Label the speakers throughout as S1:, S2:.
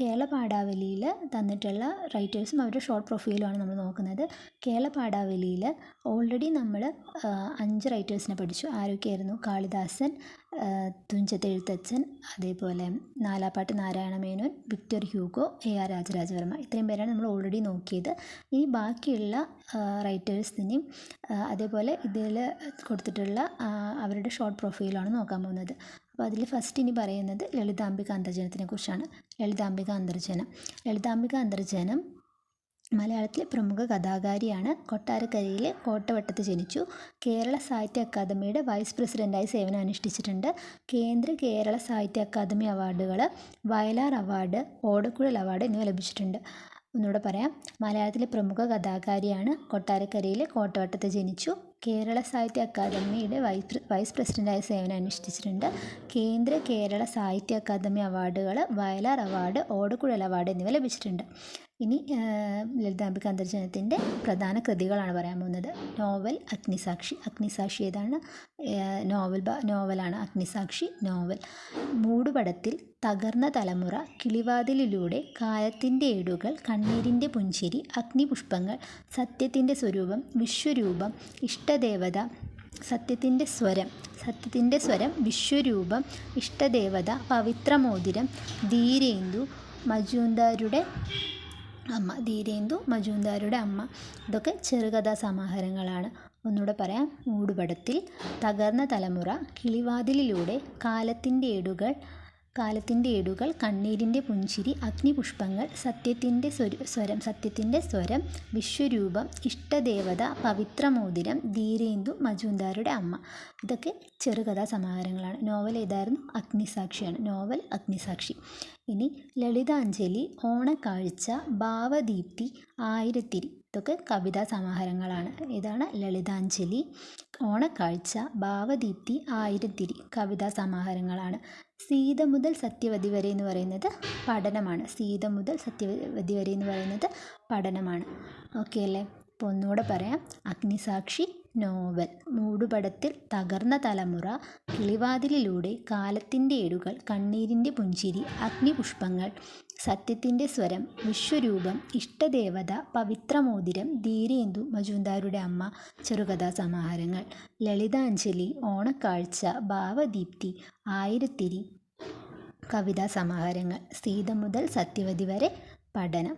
S1: കേരള പാഠാവലിയിൽ തന്നിട്ടുള്ള റൈറ്റേഴ്സും അവരുടെ ഷോർട്ട് പ്രൊഫൈലുമാണ് നമ്മൾ നോക്കുന്നത്. കേരള പാഠാവലിയിൽ ഓൾറെഡി നമ്മൾ അഞ്ച് റൈറ്റേഴ്സിനെ പഠിച്ചു. ആരൊക്കെയായിരുന്നു? കാളിദാസൻ തുഞ്ചത്ത് എഴുത്തച്ഛൻ അതേപോലെ Nalappat Narayana Menon Victor Hugo A R Rajarajavarma. ഇത്രയും പേരാണ് നമ്മൾ ഓൾറെഡി നോക്കിയത്. ഇനി ബാക്കിയുള്ള റൈറ്റേഴ്സിനെയും അതേപോലെ ഇതിൽ കൊടുത്തിട്ടുള്ള അവരുടെ ഷോർട്ട് പ്രൊഫൈലാണ് നോക്കാൻ പോകുന്നത്. അപ്പോൾ അതിൽ ഫസ്റ്റ് ഇനി പറയുന്നത് ലളിതാംബിക അന്തർജനത്തിനെ കുറിച്ചാണ്. ലളിതാംബിക അന്തർജനം. ലളിതാംബിക അന്തർജനം മലയാളത്തിലെ പ്രമുഖ കഥാകാരിയാണ്. കൊട്ടാരക്കരയിലെ കോട്ടവട്ടത്ത് ജനിച്ചു. കേരള സാഹിത്യ അക്കാദമിയുടെ വൈസ് പ്രസിഡന്റായി സേവനം അനുഷ്ഠിച്ചിട്ടുണ്ട്. കേന്ദ്ര കേരള സാഹിത്യ അക്കാദമി അവാർഡുകൾ വയലാർ അവാർഡ് ഓടക്കുഴൽ അവാർഡ് എന്നിവ ലഭിച്ചിട്ടുണ്ട്. ഒന്നുകൂടെ പറയാം. മലയാളത്തിലെ പ്രമുഖ കഥാകാരിയാണ് കൊട്ടാരക്കരയിലെ കോട്ടവട്ടത്ത് ജനിച്ചു. കേരള സാഹിത്യ അക്കാദമിയുടെ വൈസ് വൈസ് പ്രസിഡന്റായി സേവനം അനുഷ്ഠിച്ചിട്ടുണ്ട്. കേന്ദ്ര കേരള സാഹിത്യ അക്കാദമി അവാർഡുകൾ വയലാർ അവാർഡ് ഓടക്കുഴൽ അവാർഡ് എന്നിവ ലഭിച്ചിട്ടുണ്ട്. ഇനി ലളിതാംബിക അന്തർജനത്തിന്റെ പ്രധാന കൃതികളാണ് പറയാൻ പോകുന്നത്. നോവൽ അഗ്നിസാക്ഷി. അഗ്നിസാക്ഷി ഏതാണ്? നോവൽ നോവലാണ് അഗ്നിസാക്ഷി നോവൽ. മൂടുപടത്തിൽ തകർന്ന തലമുറ കിളിവാതിലിലൂടെ കാലത്തിന്റെ ഏടുകൾ കണ്ണീരിന്റെ പുഞ്ചിരി അഗ്നിപുഷ്പങ്ങൾ സത്യത്തിന്റെ സ്വരൂപം വിശ്വരൂപം ഇഷ്ടദേവത സത്യത്തിന്റെ സ്വരം സത്യത്തിന്റെ സ്വരം വിശ്വരൂപം ഇഷ്ടദേവത പവിത്രമോതിരം ധീരേന്ദു മജൂന്ദാരുടെ അമ്മ ധീരേന്ദു മജൂന്ദാരുടെ അമ്മ. ഇതൊക്കെ ചെറുകഥാ സമാഹാരങ്ങളാണ് ഒന്നുകൂടെ പറയാം. മൂടുപടത്തിൽ തകർന്ന തലമുറ കിളിവാതിലിലൂടെ കാലത്തിന്റെ ഏടുകൾ കാലത്തിന്റെ ഏടുകൾ കണ്ണീരിന്റെ പുഞ്ചിരി അഗ്നിപുഷ്പങ്ങൾ സത്യത്തിന്റെ സ്വരം സത്യത്തിന്റെ സ്വരം വിശ്വരൂപം ഇഷ്ടദേവത പവിത്രമോതിരം ധീരേന്ദു മജുന്ദാരുടെ അമ്മ. ഇതൊക്കെ ചെറുകഥാ സമാഹാരങ്ങളാണ് നോവൽ ഏതായിരുന്നു? അഗ്നിസാക്ഷിയാണ്. നോവൽ അഗ്നിസാക്ഷി. ഇനി ലളിതാഞ്ജലി ഓണക്കാഴ്ച ഭാവദീപ്തി ആയിരത്തിരി. ഇതൊക്കെ കവിതാ സമാഹാരങ്ങളാണ് ഇതാണ് ലളിതാഞ്ജലി ഓണക്കാഴ്ച ഭാവദീപ്തി ആയിരത്തിരി കവിതാ സമാഹാരങ്ങളാണ് സീത മുതൽ സത്യവതി വരെ എന്ന് പറയുന്നത് പഠനമാണ്. സീത മുതൽ സത്യവതി വരെ എന്ന് പറയുന്നത് പഠനമാണ്. ഓക്കെ അല്ലേ? അപ്പോൾ ഒന്നുകൂടെ പറയാം. അഗ്നിസാക്ഷി നോവൽ. മൂടുപടത്തിൽ തകർന്ന തലമുറ കിളിവാതിലിലൂടെ കാലത്തിന്റെ ഏടുകൾ കണ്ണീരിന്റെ പുഞ്ചിരി അഗ്നിപുഷ്പങ്ങൾ സത്യത്തിന്റെ സ്വരം വിശ്വരൂപം ഇഷ്ടദേവത പവിത്രമോതിരം ധീരേന്ദു മജുന്ദാരുടെ അമ്മ ചെറുകഥാ സമാഹാരങ്ങൾ ലളിതാഞ്ജലി ഓണക്കാഴ്ച ഭാവദീപ്തി ആയിരത്തിരി കവിതാ സമാഹാരങ്ങൾ സീത മുതൽ സത്യവതി വരെ പഠനം.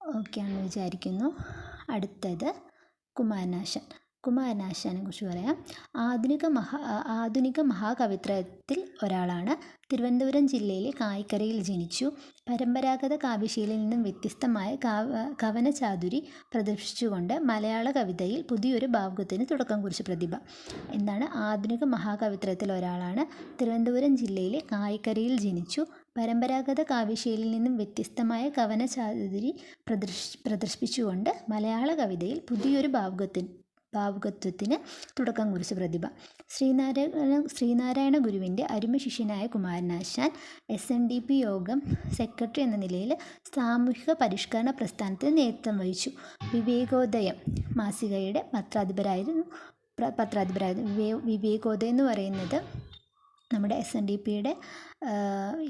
S1: ഓക്കെ ആണെന്ന് വിചാരിക്കുന്നു. അടുത്തത് കുമാരനാശൻ. കുമാരനാശാനെ കുറിച്ച് പറയാം. ആധുനിക മഹാ ആധുനിക മഹാകവിത്രയത്തിൽ ഒരാളാണ്. തിരുവനന്തപുരം ജില്ലയിലെ കായിക്കരയിൽ ജനിച്ചു. പരമ്പരാഗത കാവ്യശീലിൽ നിന്നും വ്യത്യസ്തമായ കവനചാതുരി പ്രദർശിച്ചുകൊണ്ട് മലയാള കവിതയിൽ പുതിയൊരു ഭാവുകത്തിന് തുടക്കം കുറിച്ച പ്രതിഭ. എന്താണ്? ആധുനിക മഹാകവിത്രയത്തിൽ ഒരാളാണ്. തിരുവനന്തപുരം ജില്ലയിലെ കായിക്കരയിൽ ജനിച്ചു. പരമ്പരാഗത കാവ്യശൈലിയിൽ നിന്നും വ്യത്യസ്തമായ കവനചാതുരി പ്രദർശി പ്രദർശിപ്പിച്ചുകൊണ്ട് മലയാള കവിതയിൽ പുതിയൊരു ഭാവുകത്തിന് ഭാവുകത്വത്തിന് തുടക്കം കുറിച്ച പ്രതിഭ. ശ്രീനാരായണ ശ്രീനാരായണ ഗുരുവിന്റെ അരുമ ശിഷ്യനായ Kumaranasan S N D P Yogam secretary എന്ന നിലയിൽ സാമൂഹിക പരിഷ്കരണ പ്രസ്ഥാനത്തിന് നേതൃത്വം വഹിച്ചു. വിവേകോദയം മാസികയുടെ പത്രാധിപരായിരുന്നു പത്രാധിപരായിരുന്നു. വിവേ വിവേകോദയം എന്ന് പറയുന്നത് നമ്മുടെ എസ് എൻ ഡി പിയുടെ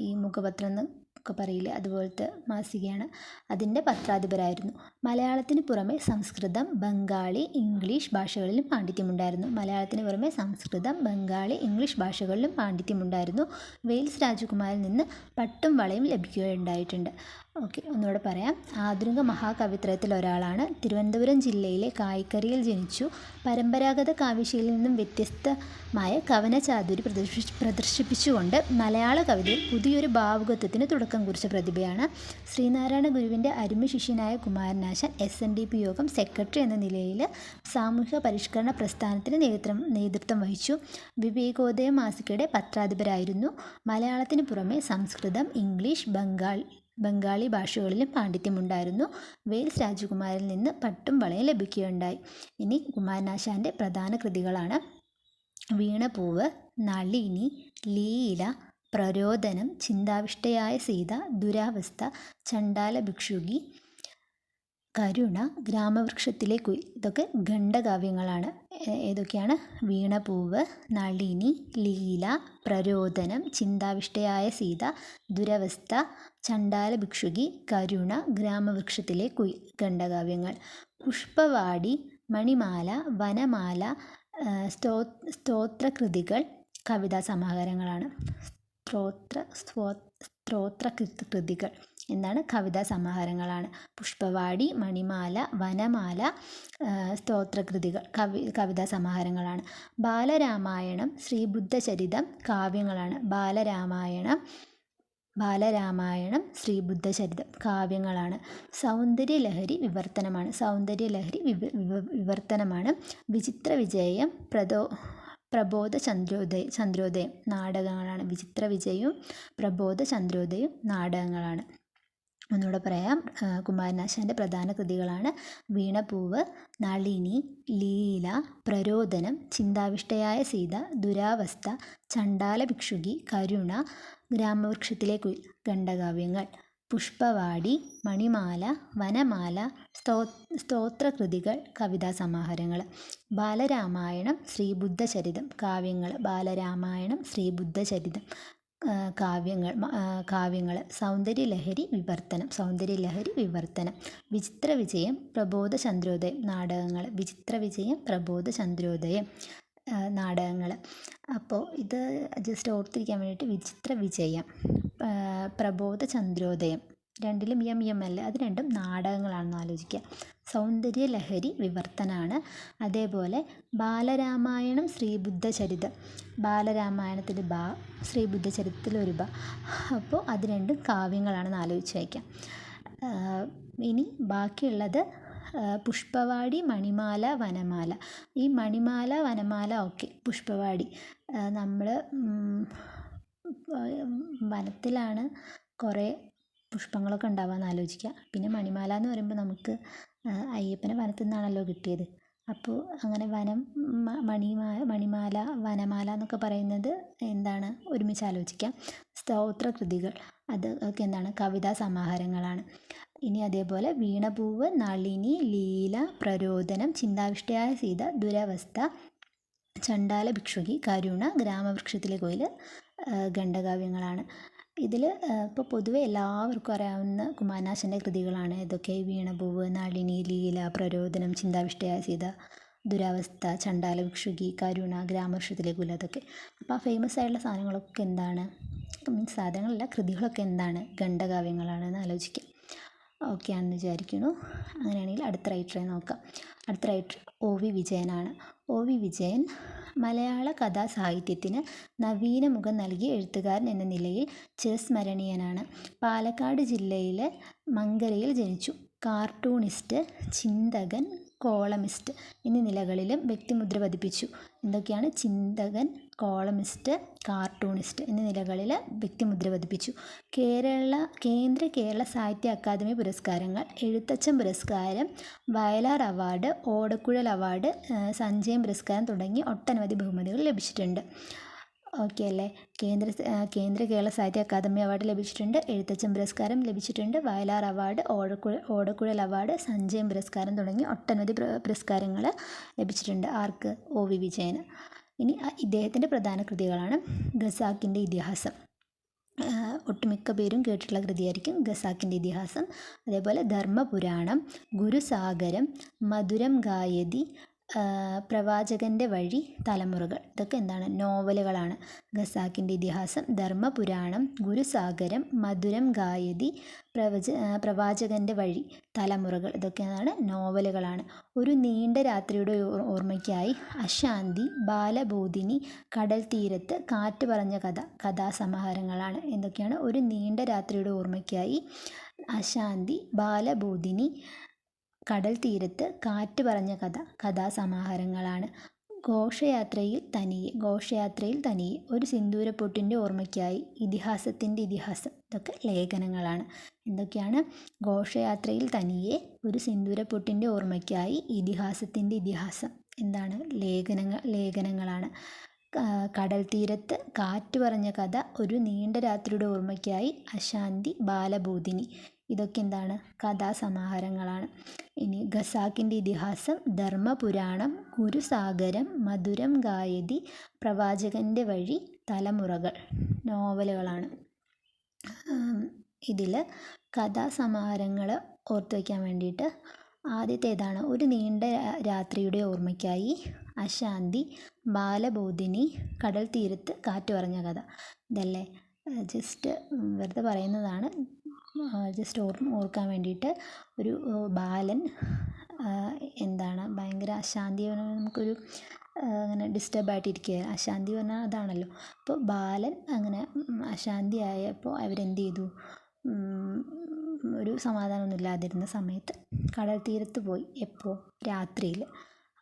S1: ഈ മുഖപത്രം എന്ന് ഒക്കെ പറയില്ലേ അതുപോലത്തെ മാസികയാണ്. അതിന്റെ പത്രാധിപരായിരുന്നു. മലയാളത്തിന് പുറമെ സംസ്കൃതം ബംഗാളി ഇംഗ്ലീഷ് ഭാഷകളിലും പാണ്ഡിത്യമുണ്ടായിരുന്നു. മലയാളത്തിന് പുറമെ സംസ്കൃതം ബംഗാളി ഇംഗ്ലീഷ് ഭാഷകളിലും പാണ്ഡിത്യമുണ്ടായിരുന്നു. വെയിൽസ് രാജകുമാരിൽ നിന്ന് പട്ടും വളയും ലഭിക്കുകയുണ്ടായിട്ടുണ്ട്. ഓക്കെ ഒന്നുകൂടെ പറയാം. ആധുനിക മഹാകവിത്രയത്തിൽ ഒരാളാണ്. തിരുവനന്തപുരം ജില്ലയിലെ കായ്ക്കരയിൽ ജനിച്ചു. പരമ്പരാഗത കാവ്യശൈലിയിൽ നിന്നും വ്യത്യസ്തമായ കവനചാതുരി പ്രദർശി പ്രദർശിപ്പിച്ചുകൊണ്ട് മലയാള കവിതയിൽ പുതിയൊരു ഭാവുകത്വത്തിന് തുടക്കം കുറിച്ച പ്രതിഭയാണ്. ശ്രീനാരായണ ഗുരുവിന്റെ അരുമ ശിഷ്യനായ Kumaranasan S N D P Yogam secretary എന്ന നിലയിൽ സാമൂഹിക പരിഷ്കരണ പ്രസ്ഥാനത്തിന് നേതൃത്വം നേതൃത്വം വഹിച്ചു. വിവേകോദയ മാസികയുടെ പത്രാധിപരായിരുന്നു. മലയാളത്തിന് പുറമെ സംസ്കൃതം ഇംഗ്ലീഷ് ബംഗാൾ ബംഗാളി ഭാഷകളിലും പാണ്ഡിത്യമുണ്ടായിരുന്നു. വെയിൽസ് രാജകുമാരിൽ നിന്ന് പട്ടും വളയും ലഭിക്കുകയുണ്ടായി. ഇനി കുമാരനാശാന്റെ പ്രധാന കൃതികളാണ്. വീണപൂവ് നളിനി ലീല പ്രരോദനം ചിന്താവിഷ്ടയായ സീത ദുരാവസ്ഥ ചണ്ടാല ഭിക്ഷുകി കരുണ ഗ്രാമവൃക്ഷത്തിലെ കുയിൽ ഇതൊക്കെ ഖണ്ഡകാവ്യങ്ങളാണ്. ഏതൊക്കെയാണ്? വീണപൂവ് നളിനി ലീല പ്രരോദനം ചിന്താവിഷ്ടയായ സീത ദുരവസ്ഥ ചണ്ഡാല ഭിക്ഷുകി കരുണ ഗ്രാമവൃക്ഷത്തിലെ കുയിൽ ഖണ്ഡകാവ്യങ്ങൾ. പുഷ്പവാടി മണിമാല വനമാല സ്തോ സ്തോത്രകൃതികൾ കവിതാ സമാഹാരങ്ങളാണ് സ്തോ സ്ത്രോത്ര കൃതികൾ. എന്താണ് കവിതാ സമാഹാരങ്ങളാണ്. പുഷ്പവാടി മണിമാല വനമാല സ്തോത്രകൃതികൾ കവി കവിതാ സമാഹാരങ്ങളാണ്. ബാലരാമായണം ശ്രീബുദ്ധചരിതം കാവ്യങ്ങളാണ്. ബാലരാമായണം ബാലരാമായണം ശ്രീബുദ്ധചരിതം കാവ്യങ്ങളാണ്. സൗന്ദര്യലഹരി വിവർത്തനമാണ്. സൗന്ദര്യലഹരി വിവ വിവർത്തനമാണ്. വിചിത്ര വിജയം പ്രദോ പ്രബോധ ചന്ദ്രോദയ ചന്ദ്രോദയം നാടകങ്ങളാണ്. വിചിത്ര വിജയവും പ്രബോധ ചന്ദ്രോദയവും നാടകങ്ങളാണ്. ഒന്നുകൂടെ പറയാം. കുമാരനാശാന്റെ പ്രധാന കൃതികളാണ് വീണപൂവ് നളിനി ലീല പ്രരോദനം ചിന്താവിഷ്ടയായ സീത ദുരാവസ്ഥ ചണ്ടാല ഭിക്ഷുകി കരുണ ഗ്രാമവൃക്ഷത്തിലെ കുയിൽ ഖണ്ഡകാവ്യങ്ങൾ പുഷ്പവാടി മണിമാല വനമാല സ്തോ സ്തോത്രകൃതികൾ കവിതാ സമാഹാരങ്ങൾ ബാലരാമായണം ശ്രീബുദ്ധചരിതം കാവ്യങ്ങൾ ബാലരാമായണം ശ്രീബുദ്ധചരിതം കാവ്യങ്ങൾ കാവ്യങ്ങൾ. സൗന്ദര്യലഹരി വിവർത്തനം സൗന്ദര്യലഹരി വിവർത്തനം. വിചിത്ര വിജയം പ്രബോധ ചന്ദ്രോദയം നാടകങ്ങൾ. വിചിത്ര വിജയം പ്രബോധ ചന്ദ്രോദയം നാടകങ്ങൾ. അപ്പോൾ ഇത് ജസ്റ്റ് ഓർത്തിരിക്കാൻ വേണ്ടിയിട്ട് വിചിത്ര വിജയം പ്രബോധ ചന്ദ്രോദയം. രണ്ടിലും എം എം അല്ല? അത് രണ്ടും നാടകങ്ങളാണെന്ന് ആലോചിക്കുക. സൗന്ദര്യ ലഹരി വിവർത്തനാണ്. അതേപോലെ ബാലരാമായണം ശ്രീബുദ്ധചരിതം. ബാലരാമായണത്തിൽ ബ ശ്രീബുദ്ധചരിതത്തിൽ ഒരു ബ. അപ്പോൾ അത് രണ്ടും കാവ്യങ്ങളാണെന്ന് ആലോചിച്ച് വയ്ക്കാം. ഇനി ബാക്കിയുള്ളത് പുഷ്പവാടി മണിമാല വനമാല. ഈ മണിമാല വനമാല ഓക്കെ പുഷ്പവാടി. നമ്മൾ വനത്തിലാണ് കുറേ പുഷ്പങ്ങളൊക്കെ ഉണ്ടാവാമെന്ന് ആലോചിക്കുക. പിന്നെ മണിമാല എന്ന് പറയുമ്പോൾ നമുക്ക് അയ്യപ്പനെ വനത്തിൽ നിന്നാണല്ലോ കിട്ടിയത്. അപ്പോൾ അങ്ങനെ വനം മണിമാ മണിമാല വനമാല എന്നൊക്കെ പറയുന്നത് എന്താണ്? ഒരുമിച്ച് ആലോചിക്കാം. സ്തോത്രകൃതികൾ. അത് അതൊക്കെ എന്താണ്? കവിതാ സമാഹാരങ്ങളാണ്. ഇനി അതേപോലെ വീണപൂവ് നളിനി ലീല പ്രരോദനം ചിന്താവിഷ്ടയായ സീത ദുരവസ്ഥ ചണ്ടാല ഭിക്ഷുകി കരുണ ഗ്രാമവൃക്ഷത്തിലെ കോയിൽ ഖണ്ഡകാവ്യങ്ങളാണ്. ഇതിൽ ഇപ്പോൾ പൊതുവെ എല്ലാവർക്കും അറിയാവുന്ന കുമാരനാശന്റെ കൃതികളാണ്. ഇതൊക്കെ വീണപൂവ് നളിനി ലീല പ്രരോദനം ചിന്താവിഷ്ടയായ സീത ദുരവസ്ഥ ചണ്ഡാല ഭിക്ഷുകി കരുണ ഗ്രാമവർഷത്തിലെ കുല അതൊക്കെ അപ്പോൾ ആ ഫേമസ് ആയിട്ടുള്ള സാധനങ്ങളൊക്കെ എന്താണ്? മീൻസ് സാധനങ്ങളല്ല കൃതികളൊക്കെ എന്താണ്? ഖണ്ഡകാവ്യങ്ങളാണെന്ന് ആലോചിക്കാം. ഓക്കെ ആണെന്ന് വിചാരിക്കുന്നു. അങ്ങനെയാണെങ്കിൽ അടുത്ത റൈറ്ററെ നോക്കാം. അടുത്ത റൈറ്റർ ഒ വി വിജയനാണ്. ഒ വി വിജയൻ മലയാള കഥാ സാഹിത്യത്തിന് നവീന മുഖം നൽകിയ എഴുത്തുകാരൻ എന്ന നിലയിൽ ചിരസ്മരണീയനാണ് പാലക്കാട് ജില്ലയിലെ മങ്കരയിൽ ജനിച്ചു. കാർട്ടൂണിസ്റ്റ് ചിന്തകൻ കോളമിസ്റ്റ് എന്നീ നിലകളിലും വ്യക്തിമുദ്ര പതിപ്പിച്ചു. എന്തൊക്കെയാണ് ചിന്തകൻ കോളമിസ്റ്റ് കാർട്ടൂണിസ്റ്റ് എന്നീ നിലകളിൽ വ്യക്തിമുദ്ര പതിപ്പിച്ചു കേരള കേന്ദ്ര കേരള സാഹിത്യ അക്കാദമി പുരസ്കാരങ്ങൾ എഴുത്തച്ഛൻ പുരസ്കാരം വയലാർ അവാർഡ് ഓടക്കുഴൽ അവാർഡ് സഞ്ജയൻ പുരസ്കാരം തുടങ്ങി ഒട്ടനവധി ബഹുമതികൾ ലഭിച്ചിട്ടുണ്ട്. ഓക്കെ അല്ലേ? കേന്ദ്ര കേന്ദ്ര കേരള സാഹിത്യ അക്കാദമി അവാർഡ് ലഭിച്ചിട്ടുണ്ട് എഴുത്തച്ഛൻ പുരസ്കാരം ലഭിച്ചിട്ടുണ്ട് വയലാർ അവാർഡ് ഓടക്കുഴൽ ഓടക്കുഴൽ അവാർഡ് സഞ്ജയൻ പുരസ്കാരം തുടങ്ങി ഒട്ടനവധി പുരസ്കാരങ്ങൾ ലഭിച്ചിട്ടുണ്ട്. ആർക്ക്? ഒ വി വിജയന്. ഇനി ഇദ്ദേഹത്തിന്റെ പ്രധാന കൃതികളാണ് ഖസാക്കിന്റെ ഇതിഹാസം. ഒട്ടുമിക്ക പേരും കേട്ടിട്ടുള്ള കൃതിയായിരിക്കും ഖസാക്കിന്റെ ഇതിഹാസം. അതേപോലെ ധർമ്മപുരാണം ഗുരുസാഗരം മധുരം ഗായതി പ്രവാചകന്റെ വഴി തലമുറകൾ. ഇതൊക്കെ എന്താണ്? നോവലുകളാണ്. ഖസാക്കിന്റെ ഇതിഹാസം ധർമ്മപുരാണം ഗുരുസാഗരം മധുരം ഗായതി പ്രവച പ്രവാചകന്റെ വഴി തലമുറകൾ. ഇതൊക്കെ എന്താണ്? നോവലുകളാണ്. ഒരു നീണ്ട രാത്രിയുടെ ഓർ- ഓർമ്മയ്ക്കായി അശാന്തി ബാലബോധിനി കടൽ തീരത്ത് കാറ്റ് പറഞ്ഞ കഥ കഥാസമാഹാരങ്ങളാണ്. എന്തൊക്കെയാണ്? ഒരു നീണ്ട രാത്രിയുടെ ഓർമ്മയ്ക്കായി അശാന്തി ബാലബോധിനി കടൽ തീരത്ത് കാറ്റ് പറഞ്ഞ കഥ കഥാസമാഹാരങ്ങളാണ്. ഘോഷയാത്രയിൽ തനിയെ ഘോഷയാത്രയിൽ തനിയെ ഒരു സിന്ദൂരപ്പൊട്ടിന്റെ ഓർമ്മയ്ക്കായി ഇതിഹാസത്തിന്റെ ഇതിഹാസം. ഇതൊക്കെ ലേഖനങ്ങളാണ്. എന്തൊക്കെയാണ്? ഘോഷയാത്രയിൽ തനിയെ ഒരു സിന്ദൂരപ്പൊട്ടിന്റെ ഓർമ്മയ്ക്കായി ഇതിഹാസത്തിന്റെ ഇതിഹാസം. എന്താണ്? ലേഖനങ്ങൾ ലേഖനങ്ങളാണ്. കടൽ തീരത്ത് കാറ്റ് പറഞ്ഞ കഥ ഒരു നീണ്ട രാത്രിയുടെ ഓർമ്മയ്ക്കായി അശാന്തി ബാലബോധിനി ഇതൊക്കെ എന്താണ്? കഥാസമാഹാരങ്ങളാണ്. ഇനി ഖസാക്കിന്റെ ഇതിഹാസം ധർമ്മപുരാണം ഗുരുസാഗരം മധുരം ഗായതി പ്രവാചകന്റെ വഴി തലമുറകൾ നോവലുകളാണ്. ഇതിൽ കഥാസമാഹാരങ്ങൾ ഓർത്തു വയ്ക്കാൻ വേണ്ടിയിട്ട് ആദ്യത്തേതാണ് ഒരു നീണ്ട രാത്രിയുടെ ഓർമ്മയ്ക്കായി അശാന്തി ബാലബോധിനി കടൽ തീരത്ത് കാറ്റ് പറഞ്ഞ കഥ. ഇതല്ലേ? ജസ്റ്റ് വെറുതെ പറയുന്നതാണ്. ജസ്റ്റ് ഓർക്കാൻ വേണ്ടിയിട്ട് ഒരു ബാലൻ എന്താണ് ഭയങ്കര അശാന്തി നമുക്കൊരു അങ്ങനെ ഡിസ്റ്റർബായിട്ടിരിക്കുക അശാന്തി പറഞ്ഞാൽ അതാണല്ലോ. അപ്പോൾ ബാലൻ അങ്ങനെ അശാന്തി ആയപ്പോൾ അവരെന്ത് ചെയ്തു ഒരു സമാധാനമൊന്നും ഇല്ലാതിരുന്ന സമയത്ത് കടൽ തീരത്ത് പോയി. എപ്പോൾ രാത്രിയിൽ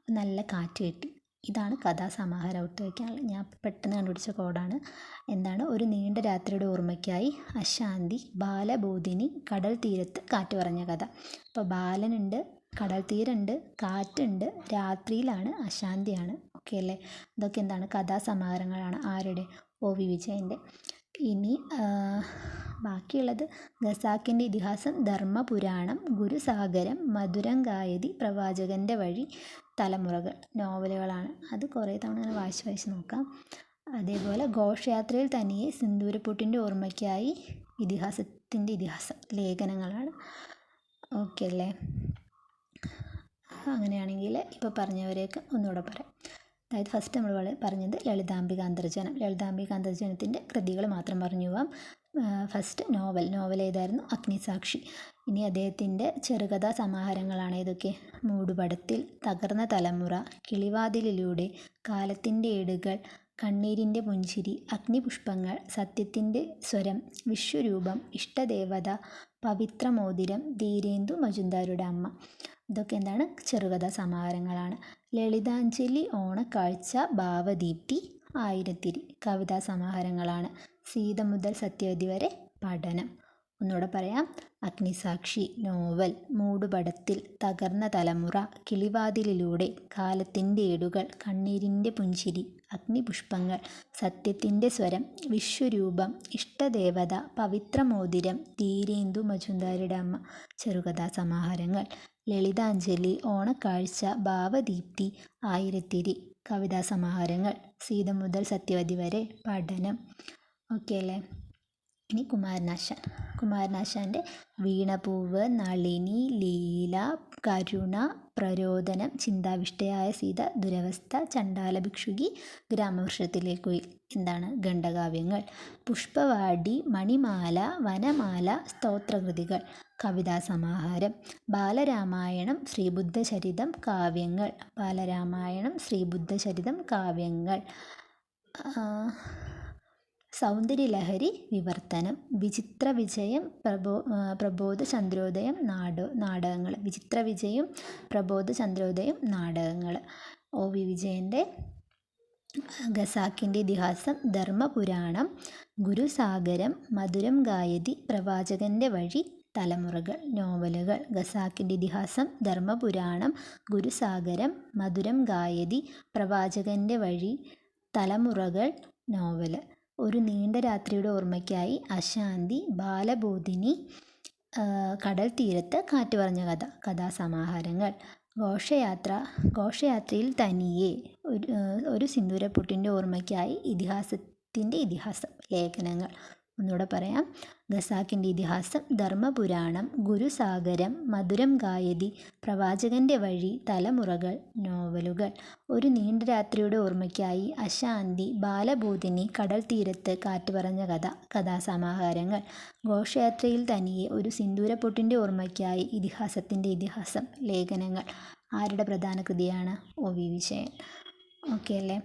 S1: നല്ല കാറ്റ് കിട്ടി. ഇതാണ് കഥാസമാഹാരം. വയ്ക്കാനുള്ളത് ഞാൻ പെട്ടെന്ന് കണ്ടുപിടിച്ച കോഡാണ്. എന്താണ്? ഒരു നീണ്ട രാത്രിയുടെ ഓർമ്മയ്ക്കായി അശാന്തി ബാലബോധിനി കടൽ തീരത്ത് കാറ്റ് പറഞ്ഞ കഥ. അപ്പോൾ ബാലനുണ്ട് കടൽ തീരുണ്ട് കാറ്റുണ്ട് രാത്രിയിലാണ് അശാന്തിയാണ്. ഓക്കെ അല്ലേ? ഇതൊക്കെ എന്താണ്? കഥാസമാഹാരങ്ങളാണ് ആരുടെ? ഒ വി വിജയന്റെ. ഇനി ബാക്കിയുള്ളത് ഖസാക്കിന്റെ ഇതിഹാസം ധർമ്മപുരാണം ഗുരുസാഗരം മധുരം ഗായതി പ്രവാചകന്റെ വഴി തലമുറകൾ നോവലുകളാണ്. അത് കുറേ തവണ ഇങ്ങനെ വായിച്ച് വായിച്ച് നോക്കാം. അതേപോലെ ഘോഷയാത്രയിൽ തനിയെ സിന്ദൂരപ്പൊട്ടിന്റെ ഓർമ്മയ്ക്കായി ഇതിഹാസത്തിന്റെ ഇതിഹാസം ലേഖനങ്ങളാണ്. ഓക്കെ അല്ലേ? അങ്ങനെയാണെങ്കിൽ ഇപ്പോൾ പറഞ്ഞവരെയൊക്കെ ഒന്നുകൂടെ പറയാം. അതായത് ഫസ്റ്റ് നമ്മൾ പറഞ്ഞത് ലളിതാംബിക അന്തർജനം ലളിതാംബിക അന്തർജനത്തിന്റെ കൃതികൾ മാത്രം പറഞ്ഞു പോവാം. First novel. നോവൽ ഏതായിരുന്നു? അഗ്നിസാക്ഷി. ഇനി അദ്ദേഹത്തിന്റെ ചെറുകഥാ സമാഹാരങ്ങളാണ് ഏതൊക്കെ? മൂടുപടത്തിൽ തകർന്ന തലമുറ കിളിവാതിലിലൂടെ കാലത്തിന്റെ ഏടുകൾ കണ്ണീരിന്റെ പുഞ്ചിരി അഗ്നിപുഷ്പങ്ങൾ സത്യത്തിന്റെ സ്വരം വിശ്വരൂപം ഇഷ്ടദേവത പവിത്രമോതിരം ധീരേന്ദു മജുന്ദാരുടെ അമ്മ. ഇതൊക്കെ എന്താണ്? ചെറുകഥാ സമാഹാരങ്ങളാണ്. ലളിതാഞ്ജലി ഓണക്കാഴ്ച ഭാവദീപ്തി ആയിരത്തിരി കവിതാ സമാഹാരങ്ങളാണ്. സീത മുതൽ സത്യവതി വരെ പഠനം. ഒന്നുകൂടെ പറയാം. അഗ്നിസാക്ഷി നോവൽ മൂടുപടത്തിൽ തകർന്ന തലമുറ കിളിവാതിലിലൂടെ കാലത്തിന്റെ ഏടുകൾ കണ്ണീരിന്റെ പുഞ്ചിരി അഗ്നിപുഷ്പങ്ങൾ സത്യത്തിന്റെ സ്വരം വിശ്വരൂപം ഇഷ്ടദേവത പവിത്രമോതിരം ധീരേന്ദു മജുന്ദാരുടെ അമ്മ ചെറുകഥാ സമാഹാരങ്ങൾ. ലളിതാഞ്ജലി ഓണക്കാഴ്ച ഭാവദീപ്തി ആയിരത്തിരി കവിതാ സമാഹാരങ്ങൾ സീത മുതൽ സത്യവതി വരെ പഠനം. ഓക്കെ അല്ലേ? ഇനി കുമാരനാശാൻ കുമാരനാശാന്റെ വീണപൂവ് നളിനി ലീല കരുണ പ്രരോദനം ചിന്താവിഷ്ടയായ സീത ദുരവസ്ഥ ചണ്ടാല ഭിക്ഷുകി എന്താണ് ഖണ്ഡകാവ്യങ്ങൾ? പുഷ്പവാടി മണിമാല വനമാല സ്തോത്രകൃതികൾ കവിതാസമാഹാരം ബാലരാമായണം ശ്രീബുദ്ധചരിതം കാവ്യങ്ങൾ. ബാലരാമായണം ശ്രീബുദ്ധചരിതം കാവ്യങ്ങൾ. സൗന്ദര്യലഹരി വിവർത്തനം വിചിത്ര വിജയം പ്രബോ പ്രബോധ ചന്ദ്രോദയം നാട നാടകങ്ങൾ വിചിത്ര വിജയം പ്രബോധ ചന്ദ്രോദയം നാടകങ്ങൾ. ഒ വി വിജയന്റെ ഖസാക്കിന്റെ ഇതിഹാസം ധർമ്മപുരാണം ഗുരുസാഗരം മധുരം ഗായതി പ്രവാചകന്റെ വഴി തലമുറകൾ നോവലുകൾ. ഖസാക്കിന്റെ ഇതിഹാസം ധർമ്മപുരാണം ഗുരുസാഗരം മധുരം ഗായതി പ്രവാചകന്റെ വഴി തലമുറകൾ നോവൽ. ഒരു നീണ്ട രാത്രിയുടെ ഓർമ്മയ്ക്കായി അശാന്തി ബാലബോധിനി കടൽ തീരത്ത് കാറ്റ് പറഞ്ഞ കഥ കഥാസമാഹാരങ്ങൾ. ഘോഷയാത്ര ഘോഷയാത്രയിൽ തനിയെ ഒരു ഒരു സിന്ദൂരപ്പൊട്ടിന്റെ ഓർമ്മയ്ക്കായി ഇതിഹാസത്തിന്റെ ഇതിഹാസം ലേഖനങ്ങൾ. ഒന്നുകൂടെ പറയാം. ഖസാക്കിന്റെ ഇതിഹാസം ധർമ്മപുരാണം ഗുരുസാഗരം മധുരം ഗായതി പ്രവാചകന്റെ വഴി തലമുറകൾ നോവലുകൾ. ഒരു നീണ്ട രാത്രിയുടെ ഓർമ്മയ്ക്കായി അശാന്തി ബാലഭൂതിനി കടൽ തീരത്ത് കാറ്റ് പറഞ്ഞ കഥ കഥാസമാഹാരങ്ങൾ. ഘോഷയാത്രയിൽ തനിയെ ഒരു സിന്ദൂരപ്പൊട്ടിന്റെ ഓർമ്മയ്ക്കായി ഇതിഹാസത്തിന്റെ ഇതിഹാസം ലേഖനങ്ങൾ. ആരുടെ പ്രധാന കൃതിയാണ് ഒ വി വിജയൻ? ഓക്കെ അല്ലേ?